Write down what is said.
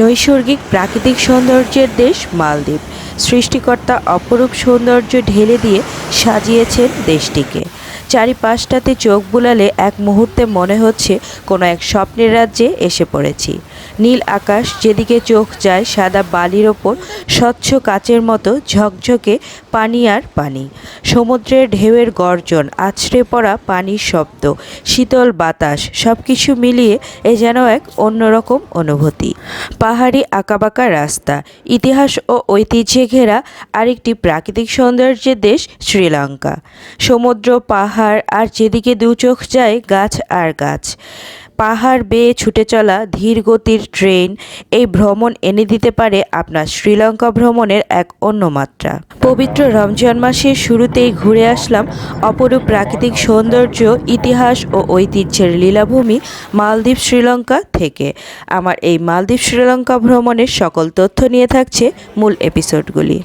নৈসর্গিক প্রাকৃতিক সৌন্দর্যের দেশ মালদ্বীপ। সৃষ্টিকর্তা অপরূপ সৌন্দর্য ঢেলে দিয়ে সাজিয়েছেন দেশটিকে। চারিপাশটাতে চোখ বুলালে এক মুহূর্তে মনে হচ্ছে কোনো এক স্বপ্নের রাজ্যে এসে পড়েছি। নীল আকাশ যেদিকে চোখ যায় সাদা বালির ওপর, স্বচ্ছ কাচের মতো ঝকঝকে পানি আর পানি। সমুদ্রের ঢেউয়ের গর্জন, আছড়ে পড়া পানির শব্দ, শীতল বাতাস সব কিছু মিলিয়ে এ যেন এক অন্যরকম অনুভূতি। পাহাড়ি আঁকাবাঁকা রাস্তা, ইতিহাস ও ঐতিহ্যে ঘেরা আরেকটি প্রাকৃতিক সৌন্দর্যের দেশ শ্রীলঙ্কা। সমুদ্র, পাহাড় আর যেদিকে দু চোখ যায় গাছ আর গাছ। পাহাড় বেয়ে ছুটে চলা ধীর গতির ট্রেন, এই ভ্রমণ এনে দিতে পারে আপনার শ্রীলঙ্কা ভ্রমণের এক অন্য মাত্রা। পবিত্র রমজান মাসের শুরুতেই ঘুরে আসলাম অপরূপ প্রাকৃতিক সৌন্দর্য, ইতিহাস ও ঐতিহ্যের লীলাভূমি মালদ্বীপ, শ্রীলঙ্কা থেকে। আমার এই মালদ্বীপ, শ্রীলঙ্কা ভ্রমণের সকল তথ্য নিয়ে থাকছে মূল এপিসোডগুলি।